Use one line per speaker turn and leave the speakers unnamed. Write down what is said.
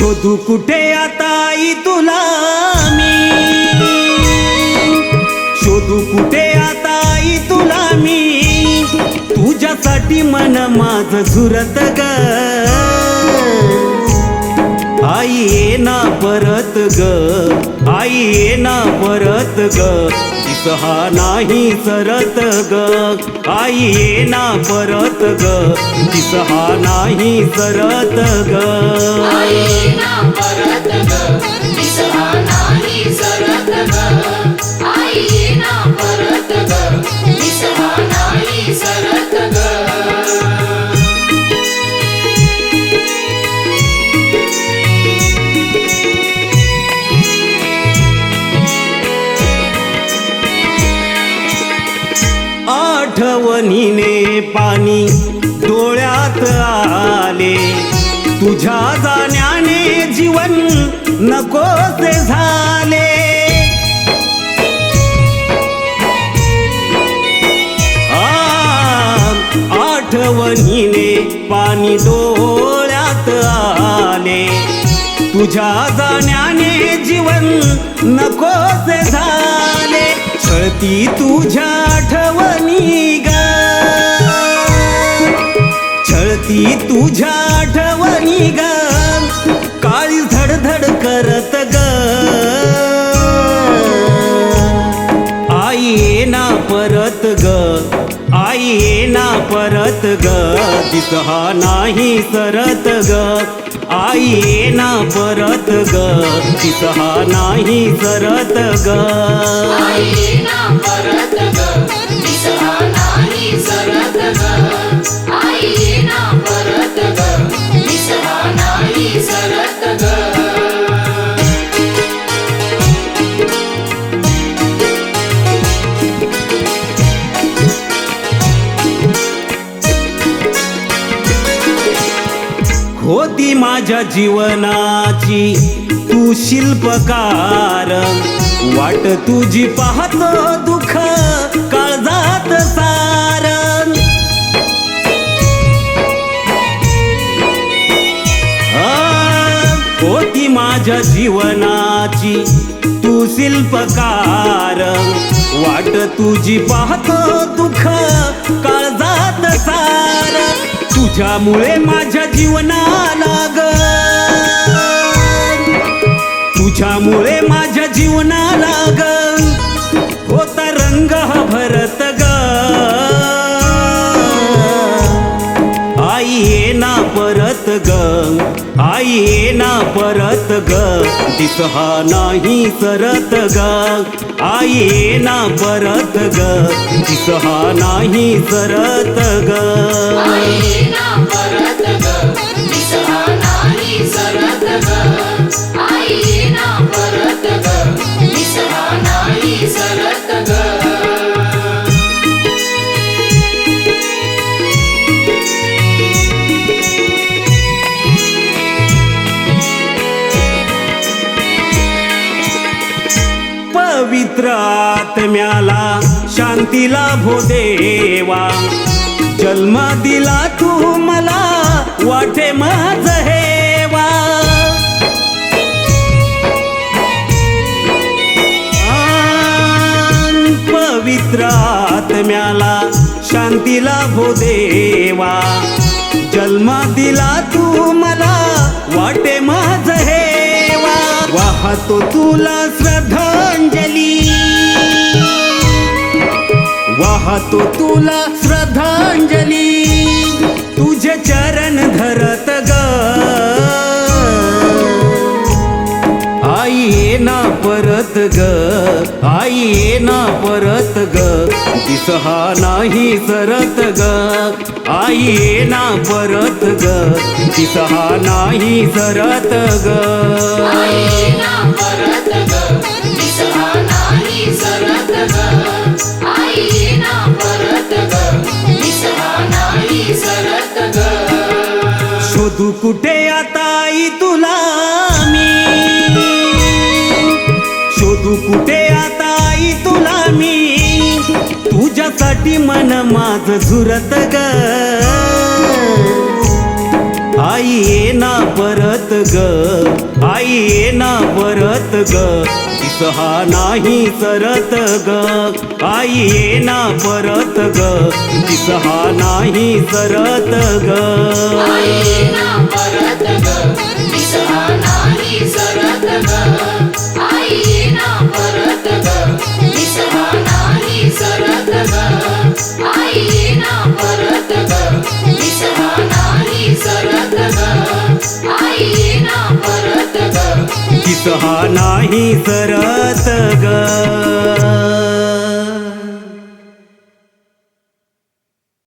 शोधू कुठे आता आई तुला मी? शोधू कुठे आता आई तुला मी? तुझ्यासाठी मन माझ झुरत ग. आई ये ना परत ग. आई ये ना परत ग. सहा नाही सरत ग. आई ये ना परत ग. दिसहा नाही सरत ग. तुझ्या जाण्याने जीवन नकोसे झाले. आठवणीने पाणी डोळ्यात आले. तुझ्या जाण्याने जीवन नकोसे झाले. छळती तुझ्या आठवणी ग. छळती तुझ्या दिसहा नाही सरत ग. आई ये ना परत ग. दिसहा नाही सरत ग. माझ्या जीवनाची तू शिल्पकार. वाट तुझी पाहतो दुःख काळजात सार. होती माझ्या जीवनाची तू शिल्पकार. वाट तुझी पाहतो दुःख काळजात सार. तुझ्यामुळे माझ्या जीवना तुझ्यामुळे माझ्या जीवनाला ग. होता रंग हा भरत ग. आई ये ना परत ग. आई ये ना परत ग. दिसहा नाही सरत ग. आई ये ना परत ग. दिसहा नाही सरत ग. आत्म्याला शांतीला भो देवा. जन्म दिला तू मला वाटे माझ हेवा. पवित्र आत्म्याला शांतीला भो देवा. जन्म दिला तू मला वाटे माझ हेवा. वाहतो तुला श्रद्धा वाहतो तुला श्रद्धांजली. तुझे चरण धरत ग. आई ये ना परत ग. आई ये ना परत ग. दिसहा नाही सरत ग. आई ये ना परत ग. दिसहा नाही सरत ग. शोधू कुठे आता आई तुला मी? शोधू कुठे आता आई तुला मी? तुझ्यासाठी मन माझ झुरत ग. आई ये ना परत ग. आई ये ना परत ग. दिसहा नाही सरत ग. आई ये ना परत ग. दिसहा नाही सरत
ग.
दिसहा नाही सरत ग.